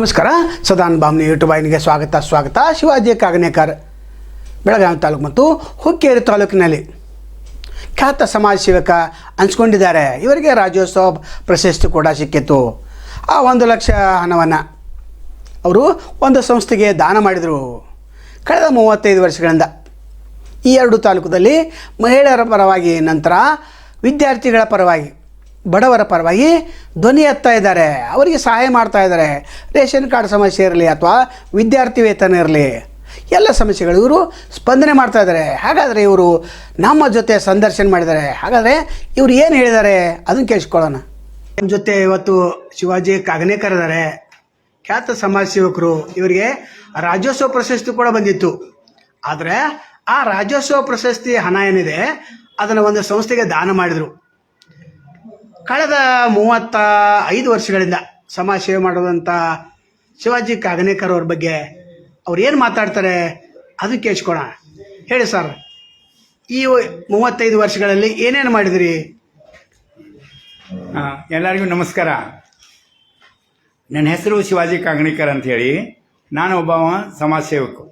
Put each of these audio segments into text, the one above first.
ನಮಸ್ಕಾರ. ಸದಾನ್ ಬಾಮ್ನಿ ಯೂಟ್ಯೂಬ್ ವಾಹಿನಿಗೆ ಸ್ವಾಗತ ಸ್ವಾಗತ. ಶಿವಾಜಿ ಕಾಗನೇಕರ್, ಬೆಳಗಾವಿ ತಾಲೂಕು ಮತ್ತು ಹುಕ್ಕೇರಿ ತಾಲೂಕಿನಲ್ಲಿ ಖ್ಯಾತ ಸಮಾಜ ಸೇವಕ ಅನ್ಸ್ಕೊಂಡಿದ್ದಾರೆ. ಇವರಿಗೆ ರಾಜ್ಯೋತ್ಸವ ಪ್ರಶಸ್ತಿ ಕೂಡ ಸಿಕ್ಕಿತ್ತು. ಆ ಒಂದು ಲಕ್ಷ ಹಣವನ್ನು ಅವರು ಒಂದು ಸಂಸ್ಥೆಗೆ ದಾನ ಮಾಡಿದರು. ಕಳೆದ ಮೂವತ್ತೈದು ವರ್ಷಗಳಿಂದ ಈ ಎರಡು ತಾಲೂಕದಲ್ಲಿ ಮಹಿಳೆಯರ ಪರವಾಗಿ ನಂತರ ವಿದ್ಯಾರ್ಥಿಗಳ ಪರವಾಗಿ ಬಡವರ ಪರವಾಗಿ ಧ್ವನಿ ಎತ್ತಾ ಇದ್ದಾರೆ. ಅವರಿಗೆ ಸಹಾಯ ಮಾಡ್ತಾ ಇದ್ದಾರೆ. ರೇಷನ್ ಕಾರ್ಡ್ ಸಮಸ್ಯೆ ಇರಲಿ ಅಥವಾ ವಿದ್ಯಾರ್ಥಿ ವೇತನ ಇರಲಿ, ಎಲ್ಲ ಸಮಸ್ಯೆಗಳು ಇವರು ಸ್ಪಂದನೆ ಮಾಡ್ತಾ ಇದ್ದಾರೆ. ಹಾಗಾದರೆ ಇವರು ನಮ್ಮ ಜೊತೆ ಸಂದರ್ಶನ ಮಾಡಿದ್ದಾರೆ. ಹಾಗಾದರೆ ಇವರು ಏನು ಹೇಳಿದ್ದಾರೆ? ಅದನ್ನು ಕೇಳಿಸ್ಕೊಳ್ಳೋಣ. ನಮ್ಮ ಜೊತೆ ಇವತ್ತು ಶಿವಾಜಿ ಕಾಗನೇಕರ್ ಇದ್ದಾರೆ ಖ್ಯಾತ ಸಮಾಜ ಸೇವಕರು. ಇವರಿಗೆ ರಾಜ್ಯೋತ್ಸವ ಪ್ರಶಸ್ತಿ ಕೂಡ ಬಂದಿತ್ತು. ಆದರೆ ಆ ರಾಜ್ಯೋತ್ಸವ ಪ್ರಶಸ್ತಿ ಹಣ ಏನಿದೆ, ಅದನ್ನು ಒಂದು ಸಂಸ್ಥೆಗೆ ದಾನ ಮಾಡಿದರು. ಕಳೆದ ಮೂವತ್ತ ಐದು ವರ್ಷಗಳಿಂದ ಸಮಾಜ ಸೇವೆ ಮಾಡೋದಂಥ ಶಿವಾಜಿ ಕಾಗನೇಕರ್ ಅವ್ರ ಬಗ್ಗೆ ಅವ್ರು ಏನು ಮಾತಾಡ್ತಾರೆ ಅದು ಕೇಳಿಸ್ಕೊಣ ಹೇಳಿ ಸರ್, ಈ ಮೂವತ್ತೈದು ವರ್ಷಗಳಲ್ಲಿ ಏನೇನು ಮಾಡಿದಿರಿ? ಎಲ್ಲರಿಗೂ ನಮಸ್ಕಾರ. ನನ್ನ ಹೆಸರು ಶಿವಾಜಿ ಕಾಗಣಿಕರ್ ಅಂಥೇಳಿ ನಾನು ಒಬ್ಬ ಸಮಾಜ ಸೇವಕು.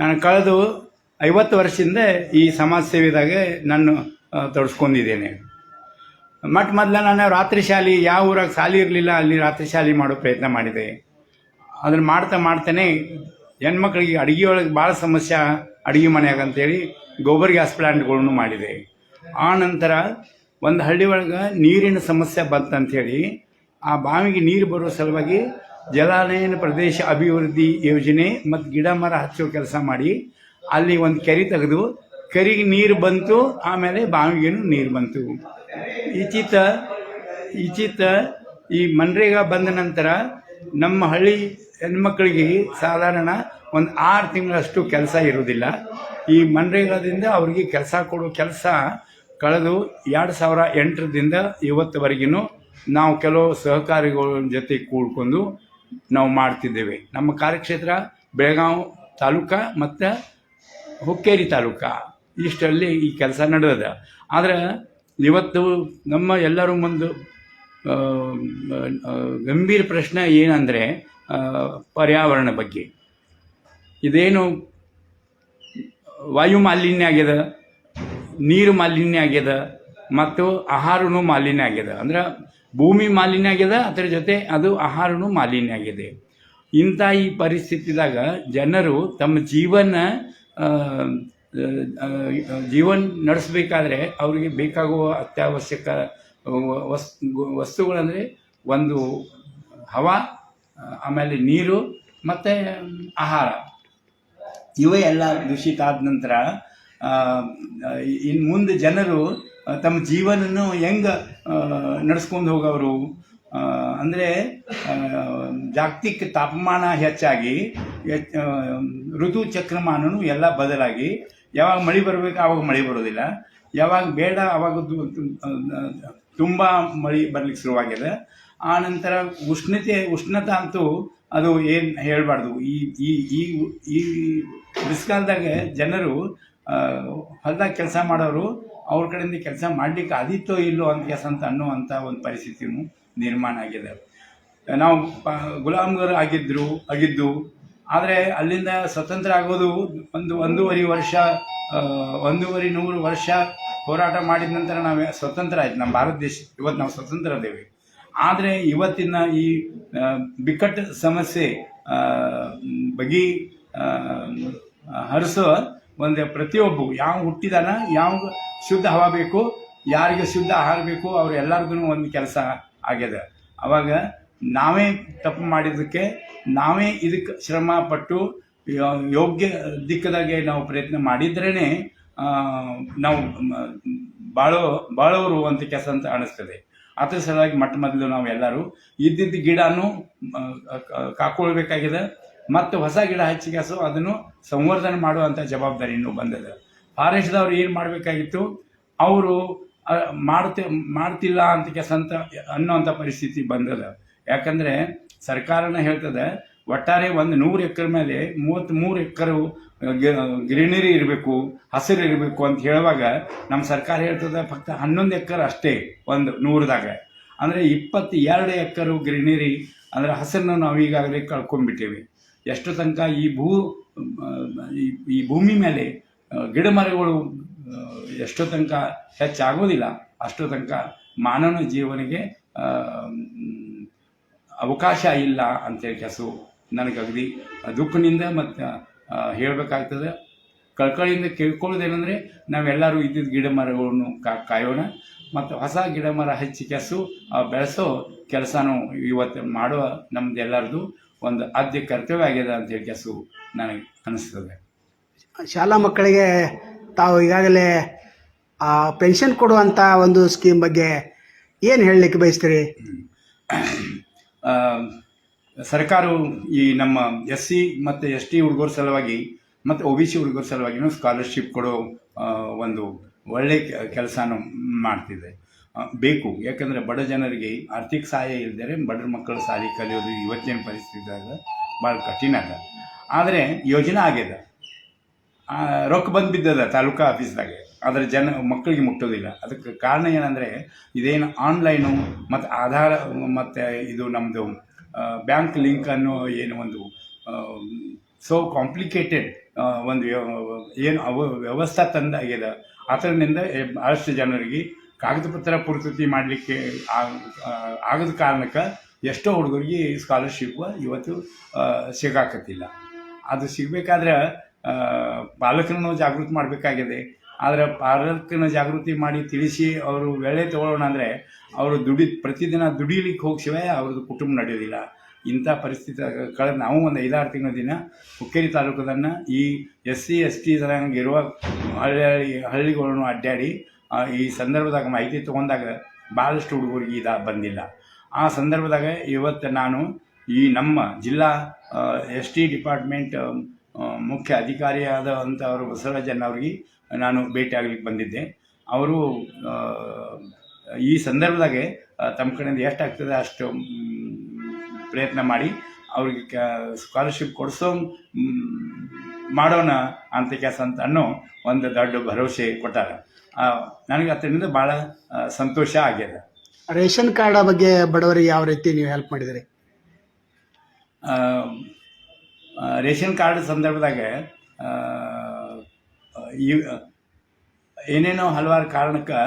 ನಾನು ಕಳೆದು ಐವತ್ತು ವರ್ಷದಿಂದ ಈ ಸಮಾಜ ಸೇವೆದಾಗೆ ನಾನು ತೊಡಸ್ಕೊಂಡಿದ್ದೇನೆ. ಮೊಟ್ಟ ಮೊದಲ ನಾನು ರಾತ್ರಿ ಶಾಲೆ, ಯಾವ ಊರಾಗ ಶಾಲೆ ಇರಲಿಲ್ಲ, ಅಲ್ಲಿ ರಾತ್ರಿ ಶಾಲೆ ಮಾಡೋ ಪ್ರಯತ್ನ ಮಾಡಿದೆ. ಅದನ್ನು ಮಾಡ್ತಾ ಮಾಡ್ತಾನೆ ಹೆಣ್ಮಕ್ಳಿಗೆ ಅಡುಗೆ ಒಳಗೆ ಭಾಳ ಸಮಸ್ಯೆ ಅಡುಗೆ ಮನೆಯಾಗ ಅಂತೇಳಿ ಗೋಬರ್ ಗ್ಯಾಸ್ ಪ್ಲ್ಯಾಂಟ್ಗಳನ್ನು ಮಾಡಿದೆ. ಆ ನಂತರ ಒಂದು ಹಳ್ಳಿ ಒಳಗೆ ನೀರಿನ ಸಮಸ್ಯೆ ಬಂತಂಥೇಳಿ ಆ ಬಾವಿಗೆ ನೀರು ಬರೋ ಸಲುವಾಗಿ ಜಲಾನಯನ ಪ್ರದೇಶ ಅಭಿವೃದ್ಧಿ ಯೋಜನೆ ಮತ್ತು ಗಿಡ ಮರ ಹಚ್ಚೋ ಕೆಲಸ ಮಾಡಿ ಅಲ್ಲಿ ಒಂದು ಕೆರೆ ತೆಗೆದು, ಕೆರೆಗೆ ನೀರು ಬಂತು, ಆಮೇಲೆ ಬಾವಿಗೇನು ನೀರು ಬಂತು. ಈಚಿತ ಈಚಿತ ಈ ಮನ್ರೇಗಾ ಬಂದ ನಂತರ ನಮ್ಮ ಹಳ್ಳಿ ಹೆಣ್ಮಕ್ಳಿಗೆ ಸಾಧಾರಣ ಒಂದು ಆರು ತಿಂಗಳಷ್ಟು ಕೆಲಸ ಇರೋದಿಲ್ಲ ಈ ಮನ್ರೇಗಾದಿಂದ ಅವರಿಗೆ ಕೆಲಸ ಕೊಡೋ ಕೆಲಸ ಕಳೆದು ಎರಡು ಸಾವಿರ ಎಂಟರಿಂದ ಇವತ್ತುವರೆಗೂ ನಾವು ಕೆಲವು ಸಹಕಾರಿಗಳ ಜೊತೆ ಕೂಡ್ಕೊಂಡು ನಾವು ಮಾಡ್ತಿದ್ದೇವೆ. ನಮ್ಮ ಕಾರ್ಯಕ್ಷೇತ್ರ ಬೆಳಗಾವಿ ತಾಲೂಕು ಮತ್ತು ಹುಕ್ಕೇರಿ ತಾಲೂಕು. ಇಷ್ಟರಲ್ಲಿ ಈ ಕೆಲಸ ನಡೆದದ. ಆದರೆ ಇವತ್ತು ನಮ್ಮ ಎಲ್ಲರ ಮುಂದೆ ಗಂಭೀರ ಪ್ರಶ್ನೆ ಏನಂದರೆ ಪರ್ಯಾವರಣ ಬಗ್ಗೆ. ಇದೇನು ವಾಯು ಮಾಲಿನ್ಯ ಆಗ್ಯದ, ನೀರು ಮಾಲಿನ್ಯ ಆಗ್ಯದ, ಮತ್ತು ಆಹಾರನು ಮಾಲಿನ್ಯ ಆಗ್ಯದ? ಅಂದ್ರೆ ಭೂಮಿ ಮಾಲಿನ್ಯ ಆಗ್ಯದ, ಅದರ ಜೊತೆ ಅದು ಆಹಾರನು ಮಾಲಿನ್ಯ ಆಗಿದೆ ಇಂಥ ಈ ಪರಿಸ್ಥಿತಿದಾಗ ಜನರು ತಮ್ಮ ಜೀವನ ಜೀವನ ನಡೆಸಬೇಕಾದ್ರೆ ಅವರಿಗೆ ಬೇಕಾಗುವ ಅತ್ಯವಶ್ಯಕ ವಸ್, ವಸ್ತುಗಳಂದರೆ ಒಂದು ಹವಾ ಆಮೇಲೆ ನೀರು ಮತ್ತು ಆಹಾರ. ಇವೇ ಎಲ್ಲ ದೂಷಿತ ಆದ ನಂತರ ಇನ್ನು ಮುಂದೆ ಜನರು ತಮ್ಮ ಜೀವನನ್ನು ಹೆಂಗೆ ನಡೆಸ್ಕೊಂಡು ಹೋಗೋರು ಅಂದರೆ ಜಾಗತಿಕ ತಾಪಮಾನ ಹೆಚ್ಚಾಗಿ ಋತು ಚಕ್ರಮಾನನು ಎಲ್ಲ ಬದಲಾಗಿ ಯಾವಾಗ ಮಳೆ ಬರಬೇಕು, ಆವಾಗ ಮಳೆ ಬರೋದಿಲ್ಲ. ಯಾವಾಗ ಬೇಡ, ಆವಾಗ ತುಂಬ ಮಳೆ ಬರ್ಲಿಕ್ಕೆ ಶುರುವಾಗಿದೆ. ಆ ನಂತರ ಉಷ್ಣತೆ ಉಷ್ಣತೆ ಅಂತೂ ಅದು ಏನು ಹೇಳಬಾರ್ದು. ಈ ಈ ಈ ಈ ಬಿಸಿಗಾಲದಾಗ ಜನರು ಹೊಲದಾಗ ಕೆಲಸ ಮಾಡೋರು, ಅವ್ರ ಕಡೆಯಿಂದ ಕೆಲಸ ಮಾಡ್ಲಿಕ್ಕೆ ಆದಿತ್ತೋ ಇಲ್ಲೋ ಅಂತ ಕೆಲಸ ಅಂತ ಅನ್ನುವಂಥ ಒಂದು ಪರಿಸ್ಥಿತಿಯೂ ನಿರ್ಮಾಣ ಆಗಿದೆ. ನಾವು ಗುಲಾಮ್ಗರು ಆಗಿದ್ದರು ಆಗಿದ್ದು ಆದರೆ ಅಲ್ಲಿಂದ ಸ್ವತಂತ್ರ ಆಗೋದು ಒಂದು ಒಂದೂವರೆ ವರ್ಷ ಒಂದೂವರೆ ನೂರು ವರ್ಷ ಹೋರಾಟ ಮಾಡಿದ ನಂತರ ನಾವು ಸ್ವತಂತ್ರ ಆಯ್ತು. ನಮ್ಮ ಭಾರತ ದೇಶ, ಇವತ್ತು ನಾವು ಸ್ವತಂತ್ರ ಇದ್ದೇವೆ ಆದರೆ ಇವತ್ತಿನ ಈ ಬಿಕ್ಕಟ್ಟ ಸಮಸ್ಯೆ ಬಗೆ ಹರಿಸೋ ಒಂದು ಪ್ರತಿಯೊಬ್ಬ, ಯಾವ ಹುಟ್ಟಿದಾನ, ಯಾವ ಶುದ್ಧ ಹವಾ ಬೇಕು, ಯಾರಿಗೆ ಶುದ್ಧ ಆಹಾರ ಬೇಕು, ಅವ್ರು ಎಲ್ಲರಿಗೂ ಒಂದು ಕೆಲಸ ಆಗ್ಯದ. ಅವಾಗ ನಾವೇ ತಪ್ಪು ಮಾಡಿದ್ದಕ್ಕೆ ನಾವೇ ಇದಕ್ಕೆ ಶ್ರಮ ಪಟ್ಟು ಯೋಗ್ಯ ದಿಕ್ಕದಾಗೆ ನಾವು ಪ್ರಯತ್ನ ಮಾಡಿದ್ರೇ ನಾವು ಬಾಳೋ, ಬಾಳೋರು ಅಂತ ಕೆಲಸ ಅಂತ ಅನಿಸ್ತದೆ. ಅದ್ರ ಸಲುವಾಗಿ ಮೊಟ್ಟ ಮೊದಲು ನಾವು ಎಲ್ಲರೂ ಇದ್ದಿದ್ದ ಗಿಡನೂ ಕಾಕೊಳ್ಬೇಕಾಗಿದೆ. ಮತ್ತು ಹೊಸ ಗಿಡ ಹಚ್ಚಿ ಕೆಲಸ ಅದನ್ನು ಸಂವರ್ಧನೆ ಮಾಡುವಂಥ ಜವಾಬ್ದಾರಿ ಇನ್ನೂ ಬಂದದ. ಫಾರೆಸ್ಟ್ದವ್ರು ಏನು ಮಾಡಬೇಕಾಗಿತ್ತು, ಅವರು ಮಾಡ್ತಿ, ಮಾಡ್ತಿಲ್ಲ ಅಂತ ಕೆಲಸ ಅಂತ ಅನ್ನೋಂಥ ಪರಿಸ್ಥಿತಿ ಬಂದದ. ಯಾಕಂದರೆ ಸರ್ಕಾರನ ಹೇಳ್ತದೆ, ಒಟ್ಟಾರೆ ಒಂದು ನೂರು ಎಕರೆ ಮೇಲೆ ಮೂವತ್ತ್ಮೂರು ಎಕರೆ ಗ್ರೀನರಿ ಇರಬೇಕು, ಹಸಿರು ಇರಬೇಕು ಅಂತ ಹೇಳುವಾಗ ನಮ್ಮ ಸರ್ಕಾರ ಹೇಳ್ತದೆ ಫಕ್ತ ಹನ್ನೊಂದು ಎಕರೆ ಅಷ್ಟೇ ಒಂದು ನೂರದಾಗ. ಅಂದರೆ ಇಪ್ಪತ್ತೆರಡು ಎಕರೆ ಗ್ರೀನರಿ ಅಂದರೆ ಹಸರನ್ನು ನಾವು ಈಗಾಗಲೇ ಕಳ್ಕೊಂಡ್ಬಿಟ್ಟೇವೆ. ಎಷ್ಟು ತನಕ ಈ ಭೂ ಈ- ಭೂಮಿ ಮೇಲೆ ಗಿಡ ಮರಗಳು ಎಷ್ಟು ತನಕ ಹೆಚ್ಚಾಗೋದಿಲ್ಲ, ಅಷ್ಟು ತನಕ ಮಾನವನ ಜೀವನಿಗೆ ಅವಕಾಶ ಇಲ್ಲ ಅಂತೇಳಿ ಕೆಸು ನನಗೆ ಅಗದಿ ದುಃಖದಿಂದ ಮತ್ತು ಹೇಳಬೇಕಾಗ್ತದೆ. ಕಳ್ಕಳಿಯಿಂದ ಕೇಳ್ಕೊಳ್ಳೋದೇನೆಂದರೆ ನಾವೆಲ್ಲರೂ ಇದ್ದಿದ್ದ ಗಿಡ ಮರಗಳನ್ನು ಕಾಯೋಣ. ಮತ್ತು ಹೊಸ ಗಿಡ ಮರ ಹಚ್ಚಿ ಕೆಸು ಆ, ಬೆಳೆಸೋ ಕೆಲಸನೂ ಇವತ್ತು ಮಾಡುವ ನಮ್ದೆಲ್ಲರದು ಒಂದು ಆದ್ಯ ಕರ್ತವ್ಯ ಆಗ್ಯದ ಅಂತೇಳಿ ಕೆಸು ನನಗೆ ಅನಿಸ್ತದೆ. ಶಾಲಾ ಮಕ್ಕಳಿಗೆ ತಾವು ಈಗಾಗಲೇ ಆ ಪೆನ್ಷನ್ ಕೊಡುವಂಥ ಒಂದು ಸ್ಕೀಮ್ ಬಗ್ಗೆ ಏನು ಹೇಳಲಿಕ್ಕೆ ಬಯಸ್ತೀರಿ? ಸರ್ಕಾರವು ಈ ನಮ್ಮ ಎಸ್ ಸಿ ಮತ್ತು ಎಸ್ ಟಿ ಹುಡುಗರ ಸಲುವಾಗಿ ಮತ್ತು ಒ ಬಿ ಸಿ ಹುಡುಗರ ಸಲುವಾಗಿನೂ ಸ್ಕಾಲರ್ಶಿಪ್ ಕೊಡೋ ಒಂದು ಒಳ್ಳೆ ಕೆಲಸನೂ ಮಾಡ್ತಿದೆ. ಬೇಕು. ಯಾಕಂದರೆ ಬಡ ಜನರಿಗೆ ಆರ್ಥಿಕ ಸಹಾಯ ಇಲ್ಲದರೆ ಬಡ ಮಕ್ಕಳು ಸಾಲಿ ಕಲಿಯೋದು ಇವತ್ತಿನ ಪರಿಸ್ಥಿತಿದಾಗ ಭಾಳ ಕಠಿಣ ಅದ. ಆದರೆ ಯೋಜನೆ ಆಗ್ಯದ ರೊಕ್ಕ ಬಂದು ಬಿದ್ದದ ತಾಲೂಕಾ ಆಫೀಸ್ದಾಗೆ. ಆದರೆ ಜನ, ಮಕ್ಕಳಿಗೆ ಮುಟ್ಟೋದಿಲ್ಲ. ಅದಕ್ಕೆ ಕಾರಣ ಏನಂದರೆ, ಇದೇನು ಆನ್ಲೈನು ಮತ್ತು ಆಧಾರ, ಮತ್ತು ಇದು ನಮ್ಮದು ಬ್ಯಾಂಕ್ ಲಿಂಕ್ ಅನ್ನೋ ಏನು ಒಂದು ಸೋ ಕಾಂಪ್ಲಿಕೇಟೆಡ್ ಒಂದು ಏನು ಅವ, ವ್ಯವಸ್ಥೆ ತಂದಾಗ್ಯದ ಅದರಿಂದ ಭಾಳಷ್ಟು ಜನರಿಗೆ ಕಾಗದ ಪತ್ರ ಪೂರ್ತಿ ಮಾಡಲಿಕ್ಕೆ ಆಗದ ಕಾರಣಕ್ಕೆ ಎಷ್ಟೋ ಹುಡುಗರಿಗೆ ಸ್ಕಾಲರ್ಶಿಪ್ ಇವತ್ತು ಸಿಗಾಕತ್ತಿಲ್ಲ. ಅದು ಸಿಗಬೇಕಾದ್ರೆ ಪಾಲಕರನ್ನು ಜಾಗೃತಿ ಮಾಡಬೇಕಾಗಿದೆ. ಆದರೆ ಪಾಲಕನ ಜಾಗೃತಿ ಮಾಡಿ ತಿಳಿಸಿ ಅವರು ವೇಳೆ ತಗೊಳ್ಳೋಣ ಅಂದರೆ ಅವರು ದುಡಿ ಪ್ರತಿದಿನ ದುಡಿಲಿಕ್ಕೆ ಹೋಗ್ಸಿವೆ ಅವ್ರದ್ದು ಕುಟುಂಬ ನಡೆಯೋದಿಲ್ಲ ಇಂಥ ಪರಿಸ್ಥಿತಿ ಕಳೆದ ನಾವು ಒಂದು ಐದಾರು ತಿಂಗಳ ದಿನ ಹುಕ್ಕೇರಿ ತಾಲೂಕದನ್ನು ಈ ಎಸ್ ಸಿ ಎಸ್ ಟಿ ಇರುವ ಹಳ್ಳಿ ಹಳ್ಳಿ ಹಳ್ಳಿಗಳನ್ನು ಅಡ್ಡಾಡಿ ಈ ಸಂದರ್ಭದಾಗ ಮಾಹಿತಿ ತೊಗೊಂಡಾಗ ಭಾಳಷ್ಟು ಹುಡುಗರಿಗೆ ಇದು ಬಂದಿಲ್ಲ. ಆ ಸಂದರ್ಭದಾಗ ಇವತ್ತು ನಾನು ಈ ನಮ್ಮ ಜಿಲ್ಲಾ ಎಸ್ ಟಿ ಡಿಪಾರ್ಟ್ಮೆಂಟ್ ಮುಖ್ಯ ಅಧಿಕಾರಿಯಾದಂಥವರು ಬಸವರಾಜನವ್ರಿಗೆ ಬಸವರಾಜನ್ ಅವ್ರಿಗೆ ನಾನು ಭೇಟಿ ಆಗ್ಲಿಕ್ಕೆ ಬಂದಿದ್ದೆ. ಅವರು ಈ ಸಂದರ್ಭದಾಗೆ ತಮ್ಮ ಕಡೆಯಿಂದ ಎಷ್ಟಾಗ್ತದೆ ಅಷ್ಟು ಪ್ರಯತ್ನ ಮಾಡಿ ಅವ್ರಿಗೆ ಕ ಸ್ಕಾಲರ್ಶಿಪ್ ಕೊಡಿಸೋ ಮಾಡೋಣ ಅಂತ ಕೆಲಸ ಅಂತ ಅನ್ನೋ ಒಂದು ದೊಡ್ಡ ಭರವಸೆ ಕೊಟ್ಟಾರ. ನನಗೆ ಅದರಿಂದ ಭಾಳ ಸಂತೋಷ ಆಗ್ಯದ. ರೇಷನ್ ಕಾರ್ಡ್ ಬಗ್ಗೆ ಬಡವರಿಗೆ ಯಾವ ರೀತಿ ನೀವು ಹೆಲ್ಪ್ ಮಾಡಿದಿರಿ? ರೇಷನ್ ಕಾರ್ಡ್ ಸಂದರ್ಭದಾಗ ಈ, ಏನೇನೋ ಹಲವಾರು ಕಾರಣಕ್ಕೆ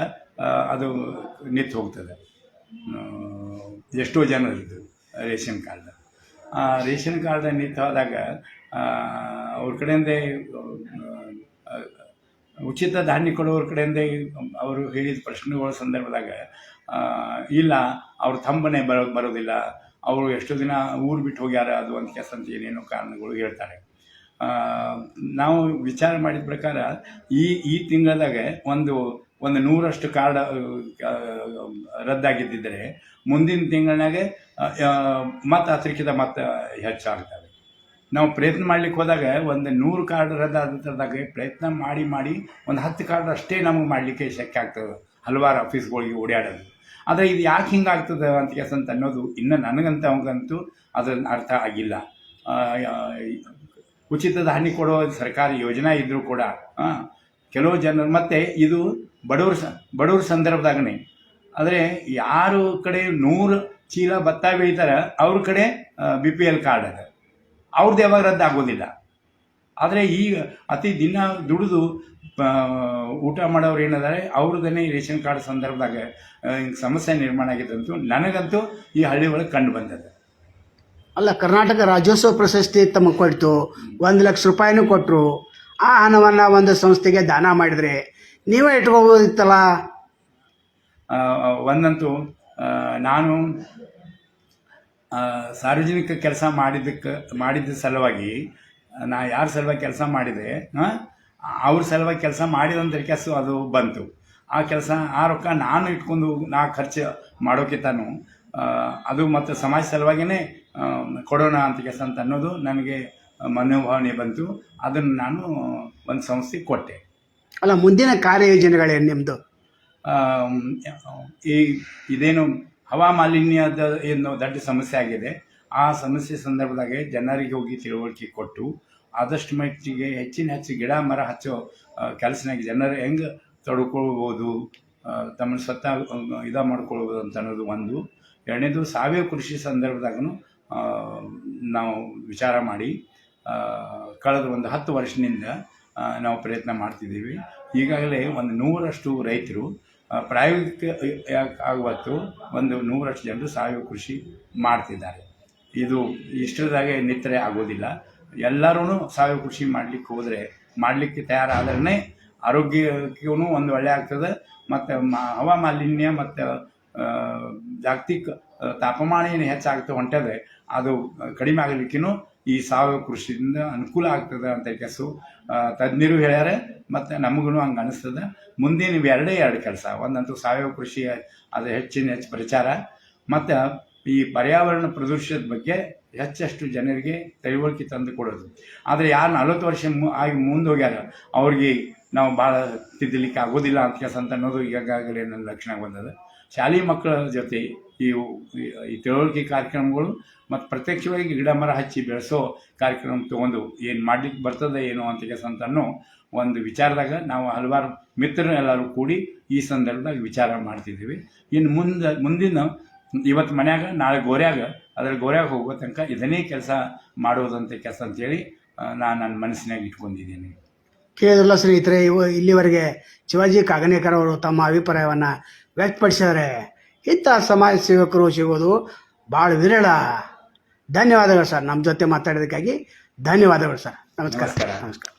ಅದು ನಿಂತು ಹೋಗ್ತದೆ. ಎಷ್ಟೋ ಜನರದ್ದು ರೇಷನ್ ಕಾರ್ಡ್. ಆ ರೇಷನ್ ಕಾರ್ಡ್ ನಿಂತು ಹೋದಾಗ ಅವ್ರ ಕಡೆಯಿಂದ ಉಚಿತ ಧಾನ್ಯ ಕೊಡೋರ ಕಡೆಯಿಂದ ಅವರು ಹೇಳಿದ ಪ್ರಶ್ನೆಗಳ ಸಂದರ್ಭದಾಗ ಇಲ್ಲ, ಅವ್ರ ತಂಬನೆ ಬರೋ, ಬರೋದಿಲ್ಲ. ಅವರು ಎಷ್ಟು ದಿನ ಊರು ಬಿಟ್ಟು ಹೋಗ್ಯಾರ ಅದು ಒಂದು ಕೆಲಸ ಅಂತ ಏನೇನೋ ಕಾರಣಗಳು ಹೇಳ್ತಾರೆ. ನಾವು ವಿಚಾರ ಮಾಡಿದ ಪ್ರಕಾರ ಈ ಈ ತಿಂಗಳದಾಗ ಒಂದು ಒಂದು ನೂರಷ್ಟು ಕಾರ್ಡ್ ರದ್ದಾಗಿದ್ದಿದ್ದರೆ ಮುಂದಿನ ತಿಂಗಳಾಗೆ ಮತ್ತೆ ಅದಕ್ಕಿಂತ ಮತ್ತೆ ಹೆಚ್ಚಾಗ್ತವೆ ನಾವು ಪ್ರಯತ್ನ ಮಾಡ್ಲಿಕ್ಕೆ ಹೋದಾಗ ಒಂದು ನೂರು ಕಾರ್ಡ್ ರದ್ದಾದಾಗ ಪ್ರಯತ್ನ ಮಾಡಿ ಮಾಡಿ ಒಂದು ಹತ್ತು ಕಾರ್ಡ್ ಅಷ್ಟೇ ನಮಗೆ ಮಾಡಲಿಕ್ಕೆ ಶಕ್ಯ ಆಗ್ತದೆ. ಹಲವಾರು ಆಫೀಸ್ಗಳಿಗೆ ಓಡಾಡೋದು. ಆದರೆ ಇದು ಯಾಕೆ ಹಿಂಗಾಗ್ತದೆ ಅಂತ ಅಂತ ಅನ್ನೋದು ಇನ್ನು ನನಗಂತ ಅವಂಗಂತೂ ಅದನ್ನು ಅರ್ಥ ಆಗಿಲ್ಲ. ಉಚಿತ ಧಾನ್ಯ ಕೊಡೋ ಸರ್ಕಾರಿ ಯೋಜನೆ ಇದ್ದರೂ ಕೂಡ ಕೆಲವು ಜನರು ಮತ್ತು ಇದು ಬಡವ್ರ ಸ, ಬಡವ್ರ ಸಂದರ್ಭದಾಗನೇ. ಆದರೆ ಯಾರು ಕಡೆ ನೂರು ಚೀಲ ಭತ್ತ ಬೆಳೀತಾರೆ ಅವ್ರ ಕಡೆ ಬಿ ಪಿ ಎಲ್ ಕಾರ್ಡ್ ಅದ. ಅವ್ರದ್ದು ಯಾವಾಗ ರದ್ದು ಆಗೋದಿಲ್ಲ ಆದರೆ ಈಗ ಅತಿ ದಿನ ದುಡಿದು ಊಟ ಮಾಡೋರು ಏನಿದ್ದಾರೆ ಅವ್ರದ್ದೇ ಈ ರೇಷನ್ ಕಾರ್ಡ್ ಸಂದರ್ಭದಾಗ ಹಿಂಗೆ ಸಮಸ್ಯೆ ನಿರ್ಮಾಣ ಆಗಿದ್ದಂತೂ ನನಗಂತೂ ಈ ಹಳ್ಳಿ ಒಳಗೆ ಕಂಡು ಬಂದದ್ದು. ಅಲ್ಲ ಕರ್ನಾಟಕ ರಾಜ್ಯೋತ್ಸವ ಪ್ರಶಸ್ತಿ ತಮಗೆ ಕೊಡ್ತು ಒಂದು ಲಕ್ಷ ರೂಪಾಯಿನೂ ಕೊಟ್ಟರು ಆ ಹಣವನ್ನು ಒಂದು ಸಂಸ್ಥೆಗೆ ದಾನ ಮಾಡಿದರೆ ನೀವೇ ಇಟ್ಕೋಬೋದಿತ್ತಲ್ಲ? ಒಂದಂತೂ ನಾನು ಸಾರ್ವಜನಿಕ ಕೆಲಸ ಮಾಡಿದ್ದಕ್ಕೆ ಮಾಡಿದ್ದ ಸಲುವಾಗಿ ನಾ ಯಾರ ಸಲುವಾಗಿ ಕೆಲಸ ಮಾಡಿದೆ ಅವ್ರ ಸಲುವಾಗಿ ಕೆಲಸ ಮಾಡಿದಂಥ ಕೆಲಸ ಅದು ಬಂತು. ಆ ಕೆಲಸ ಆ ರೊಕ್ಕ ನಾನು ಇಟ್ಕೊಂಡು ನಾ ಖರ್ಚು ಮಾಡೋಕ್ಕಿಂತನೂ ಆ, ಅದು ಮತ್ತು ಸಮಾಜ ಸಲುವಾಗಿಯೇ ಕೊಡೋಣ ಅಂತ ಕೆಲಸ ಅಂತ ಅನ್ನೋದು ನನಗೆ ಮನೋಭಾವನೆ ಬಂತು. ಅದನ್ನು ನಾನು ಒಂದು ಸಂಸ್ಥೆಗೆ ಕೊಟ್ಟೆ. ಅಲ್ಲ ಮುಂದಿನ ಕಾರ್ಯಯೋಜನೆಗಳೇನು ನಿಮ್ಮದು ಈ ಇದೇನು ಹವಾಮಾಲಿನ್ಯದ ಏನು ದೊಡ್ಡ ಸಮಸ್ಯೆ ಆಗಿದೆ. ಆ ಸಮಸ್ಯೆ ಸಂದರ್ಭದಾಗೆ ಜನರಿಗೆ ಹೋಗಿ ತಿಳುವಳಿಕೆ ಕೊಟ್ಟು ಆದಷ್ಟು ಮಟ್ಟಿಗೆ ಹೆಚ್ಚಿನ ಹೆಚ್ಚು ಗಿಡ, ಮರ ಹಚ್ಚೋ ಕೆಲಸನಾಗ ಜನರು ಹೆಂಗೆ ತೊಡ್ಕೊಳ್ಬೋದು ತಮ್ಮ ಸ್ವತಃ ಇದು ಮಾಡ್ಕೊಳ್ಬೋದು ಅಂತ ಅನ್ನೋದು ಒಂದು. ಎರಡನೇದು ಸಾವಯವ ಕೃಷಿ ಸಂದರ್ಭದಾಗೂ ನಾವು ವಿಚಾರ ಮಾಡಿ ಕಳೆದ ಒಂದು ಹತ್ತು ವರ್ಷದಿಂದ ನಾವು ಪ್ರಯತ್ನ ಮಾಡ್ತಿದ್ದೀವಿ. ಈಗಾಗಲೇ ಒಂದು ನೂರಷ್ಟು ರೈತರು ಪ್ರಾಯೋಗಿಕ ಆಗುವತ್ತು ಒಂದು ನೂರಷ್ಟು ಜನರು ಸಾವಯವ ಕೃಷಿ ಮಾಡ್ತಿದ್ದಾರೆ. ಇದು ಇಷ್ಟದಾಗೆ ನಿತ್ರೆ ಆಗೋದಿಲ್ಲ. ಎಲ್ಲರೂ ಸಾವಯವ ಕೃಷಿ ಮಾಡಲಿಕ್ಕೆ ಹೋದರೆ, ಮಾಡಲಿಕ್ಕೆ ತಯಾರಾದ್ರೆ ಆರೋಗ್ಯಕ್ಕೂ ಒಂದು ಒಳ್ಳೆ ಆಗ್ತದೆ. ಮತ್ತು ಮ ಹವಾಮಾಲಿನ್ಯ ಮತ್ತು ಜಾಗತಿಕ ತಾಪಮಾನ ಏನು ಹೆಚ್ಚಾಗ್ತದೆ ಹೊಂಟದೆ, ಅದು ಕಡಿಮೆ ಆಗಲಿಕ್ಕೂ ಈ ಸಾವಯವ ಕೃಷಿಯಿಂದ ಅನುಕೂಲ ಆಗ್ತದೆ ಅಂತ ಕೆಲಸ ತಜ್ಞರು ಹೇಳ್ಯಾರ. ಮತ್ತು ನಮಗೂ ಹಂಗೆ ಅನಿಸ್ತದೆ. ಮುಂದಿನ ಎರಡೇ ಎರಡು ಕೆಲಸ, ಒಂದಂತೂ ಸಾವಯವ ಕೃಷಿ ಅದು ಹೆಚ್ಚಿನ ಹೆಚ್ಚು ಪ್ರಚಾರ. ಮತ್ತು ಈ ಪರ್ಯಾವರಣ ಪ್ರದೂಷಣದ ಬಗ್ಗೆ ಹೆಚ್ಚಷ್ಟು ಜನರಿಗೆ ತಿಳುವಳಿಕೆ ತಂದು ಕೊಡೋದು. ಆದರೆ ಯಾರು ನಲವತ್ತು ವರ್ಷ ಮು, ಆಗಿ ಮುಂದೆ ಹೋಗ್ಯಾರ, ಅವ್ರಿಗೆ ನಾವು ಭಾಳ ತಿದ್ದಲಿಕ್ಕೆ ಆಗೋದಿಲ್ಲ ಅಂತ ಕೆಲಸ ಅಂತ ಅನ್ನೋದು ಈಗಾಗಲೇ ನನ್ನ ಲಕ್ಷಣ ಬಂದದ. ಶಾಲೆ ಮಕ್ಕಳ ಜೊತೆ ಈ ಈ ತಿಳುವಳಿಕೆ ಕಾರ್ಯಕ್ರಮಗಳು ಮತ್ತು ಪ್ರತ್ಯಕ್ಷವಾಗಿ ಗಿಡ ಮರ ಹಚ್ಚಿ ಬೆಳೆಸೋ ಕಾರ್ಯಕ್ರಮ ತೊಗೊಂಡು ಏನು ಮಾಡ್ಲಿಕ್ಕೆ ಬರ್ತದೆ ಏನೋ ಅಂತ ಕೆಲಸ ಅನ್ನೋ ಒಂದು ವಿಚಾರದಾಗ ನಾವು ಹಲವಾರು ಮಿತ್ರರು ಎಲ್ಲರೂ ಕೂಡಿ ಈ ಸಂದರ್ಭದಾಗ ವಿಚಾರ ಮಾಡ್ತಿದ್ದೀವಿ. ಇನ್ನು ಮುಂದೆ, ಮುಂದಿನ ಇವತ್ತು ಮನ್ಯಾಗ ನಾಳೆ ಗೋರ್ಯಾಗ ಅದ್ರ ಗೋರ್ಯಾಗ ಹೋಗೋ ತನಕ ಇದನ್ನೇ ಕೆಲಸ ಮಾಡೋದಂತ ಕೆಲಸ ಅಂತೇಳಿ ನಾನು ನನ್ನ ಮನಸ್ಸಿನಾಗ ಇಟ್ಕೊಂಡಿದ್ದೀನಿ. ಕೇಳಿದ್ರಲ್ಲ ಸ್ನೇಹಿತರೆ ಇವ ಇಲ್ಲಿವರೆಗೆ ಶಿವಾಜಿ ಕಾಗನೇಕರ್ ಅವರು ತಮ್ಮ ಅಭಿಪ್ರಾಯವನ್ನು ವ್ಯಕ್ತಪಡಿಸಿದರೆ ಇಂಥ ಸಮಾಜ ಸೇವಕರು ಸಿಗೋದು ಭಾಳ ವಿರಳ. ಧನ್ಯವಾದಗಳು ಸರ್. ನಮ್ಮ ಜೊತೆ ಮಾತಾಡೋದಕ್ಕಾಗಿ ಧನ್ಯವಾದಗಳು ಸರ್. ನಮಸ್ಕಾರ. ನಮಸ್ಕಾರ.